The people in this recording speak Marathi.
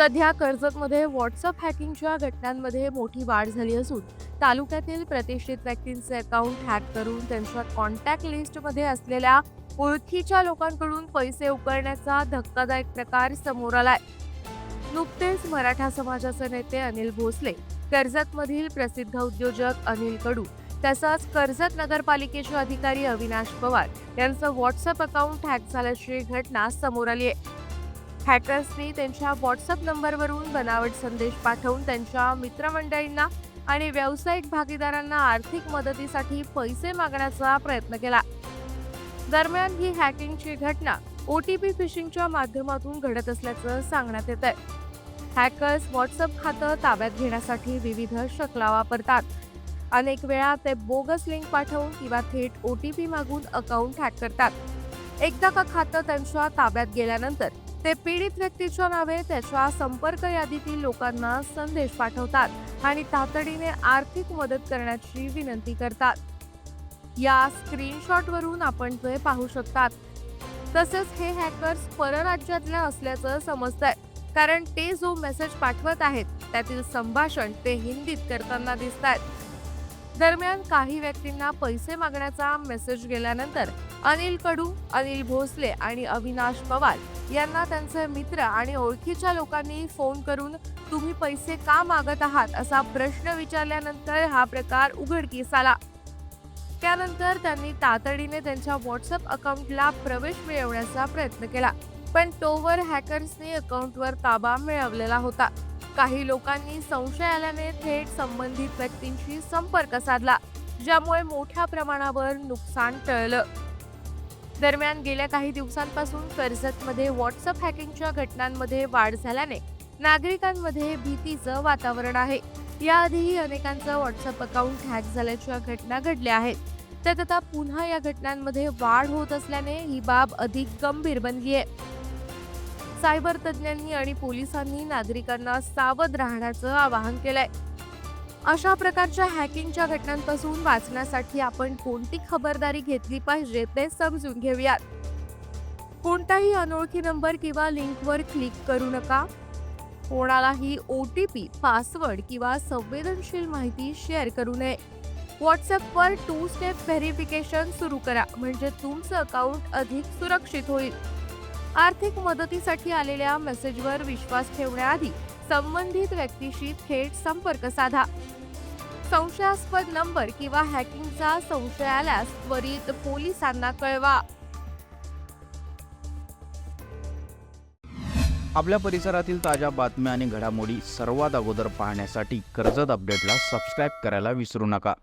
सध्या कर्जतमध्ये व्हॉट्सअप हॅकिंगच्या घटनांमध्ये मोठी वाढ झाली असून तालुक्यातील प्रतिष्ठित व्यक्तींचे अकाउंट हॅक करून त्यांच्या कॉन्टॅक्ट लिस्टमध्ये असलेल्या ओळखीच्या लोकांकडून पैसे उकळण्याचा धक्कादायक प्रकार समोर आलाय. नुकतेच मराठा समाजाचे नेते अनिल भोसले कर्जतमधील प्रसिद्ध उद्योजक अनिल कडू तसंच कर्जत नगरपालिकेचे अधिकारी अविनाश पवार यांचं व्हॉट्सअप अकाउंट हॅक झाल्याची घटना समोर आली आहे. हॅकर्सनी त्यांच्या व्हॉट्सअप नंबरवरून बनावट संदेश पाठवून त्यांच्या मित्रमंडळींना आणि व्यावसायिक भागीदारांना आर्थिक मदतीसाठी पैसे मागण्याचा प्रयत्न केला. दरम्यान ही हॅकिंगची घटना ओ टी पी फिशिंगच्या माध्यमातून घडत असल्याचं सांगण्यात येत आहे हॅकर्स व्हॉट्सअप खातं ताब्यात घेण्यासाठी विविध शकला वापरतात. अनेक वेळा ते बोगस लिंक पाठवून किंवा थेट ओ टी पी मागून अकाउंट हॅक करतात. एकदा का खातं त्यांच्या ताब्यात गेल्यानंतर ते पीडित व्यक्तीच्या नावे त्याच्या संपर्क यादीतील लोकांना संदेश पाठवतात आणि तातडीने आर्थिक मदत करण्याची विनंती करतात. या स्क्रीनशॉटवरून आपण ते पाहू शकतात. तसेच हे हॅकर्स परराज्यातल्या असल्याचं समजत आहेत कारण ते जो मेसेज पाठवत आहेत त्यातील संभाषण ते हिंदीत करताना दिसत आहेत दरम्यान काही व्यक्तींना पैसे मागण्याचा मेसेज गेल्यानंतर अनिल कडू अनिल भोसले आणि अविनाश पवार यांना त्यांचे मित्र आणि ओळखीच्या लोकांनी फोन करून तुम्ही पैसे का मागत आहात? असा प्रश्न विचारल्यानंतर हा प्रकार उघडकीस आला. त्यानंतर त्यांनी तातडीने त्यांच्या व्हॉट्सअप अकाउंटला प्रवेश मिळवण्याचा प्रयत्न केला पण तोवर हॅकर्सने अकाउंटवर ताबा मिळवलेला होता. काही लोकांनी संशय आल्याने थेट संबंधित व्यक्तींशी संपर्क साधला ज्यामुळे मोठ्या प्रमाणावर नुकसान टळलं. दरम्यान गेल्या काही दिवसांपासून कर्जतमध्ये व्हॉट्सअप हॅकिंगच्या घटनांमध्ये वाढ झाल्याने नागरिकांमध्ये भीतीचं वातावरण आहे. याआधीही अनेकांचं व्हॉट्सअप अकाउंट हॅक झाल्याच्या घटना घडल्या आहेत. त्यात आता पुन्हा या घटनांमध्ये वाढ होत असल्याने ही बाब अधिक गंभीर बनली आहे. सायबर तज्ज्ञांनी आणि पोलिसांनी नागरिकांना सावध राहण्याचं आवाहन केलंय. अशा प्रकारच्या हॅकिंगच्या घटनांपासून वाचण्यासाठी आपण कोणती खबरदारी घेतली पाहिजे ते समजून घेऊयात. कोणताही अनोळखी नंबर किंवा लिंकवर क्लिक करू नका. कोणालाही ओ टी पी पासवर्ड किंवा संवेदनशील माहिती शेअर करू नये. व्हॉट्सअपवर टू स्टेप व्हेरिफिकेशन सुरू करा म्हणजे तुमचं अकाउंट अधिक सुरक्षित होईल. आर्थिक मदतीसाठी आलेल्या मेसेजवर विश्वास ठेवण्याआधी संबंधित व्यक्तीशी थेट संपर्क साधा. संशयास्पद नंबर किंवा हॅकिंगचा संशय आल्यास त्वरित पोलिसांना कळवा. आपल्या परिसरातील ताज्या बातम्या आणि घडामोडी सर्वात अगोदर पाहण्यासाठी कर्जत अपडेटला सबस्क्राईब करायला विसरू नका.